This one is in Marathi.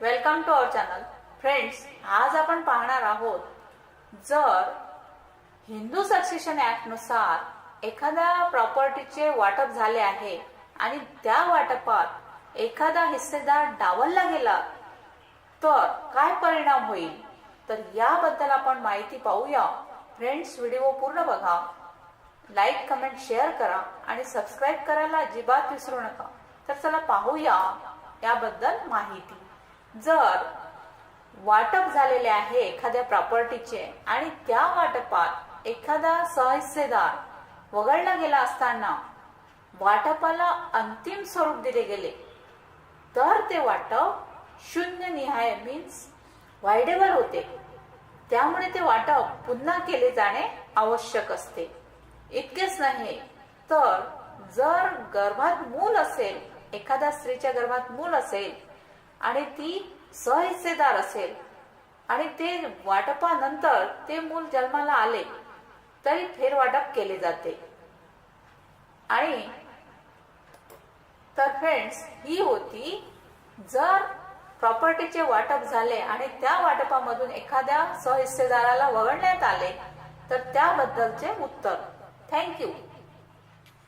Welcome to our channel. Friends आज आपण पाहणार आहोत जर हिंदू सक्सेशन ऍक्टनुसार एखाद्या प्रॉपर्टीचे वाटप झाले आहे आणि त्या वाटपात एखादा हिस्सेदार डावलला गेला तर काय परिणाम होईल? तर याबद्दल आपण माहिती पाहूया. फ्रेंड्स व्हिडिओ पूर्ण बघा. लाईक कमेंट शेअर करा आणि सबस्क्राईब करायला अजिबात विसरू नका. तर चला पाहूया याबद्दल माहिती. जर वाटप झालेले आहे एखाद्या प्रॉपर्टीचे आणि त्या वाटपात एखादा सहहिस्सेदार वगळला गेला असताना वाटपाला अंतिम स्वरूप दिले गेले तर ते वाटप शून्य निहाय मीन्स वायडेबल होते. त्यामुळे ते वाटप पुन्हा केले जाणे आवश्यक असते. इतकेच नाही तर जर गर्भात मूल असेल एखाद्या स्त्रीच्या गर्भात मूल असेल आणि ती सहहिस्सेदार असेल. आणि ते वाटपानंतर ते मूल जन्माला आले तरी फेरवाटप केले जाते. आणि तर फ्रेंड्स ही होती जर प्रॉपर्टीचे वाटप झाले आणि त्या वाटपामधून एखाद्या सहहिस्सेदाराला वगळण्यात आले तर त्याबद्दलचे उत्तर. थँक्यू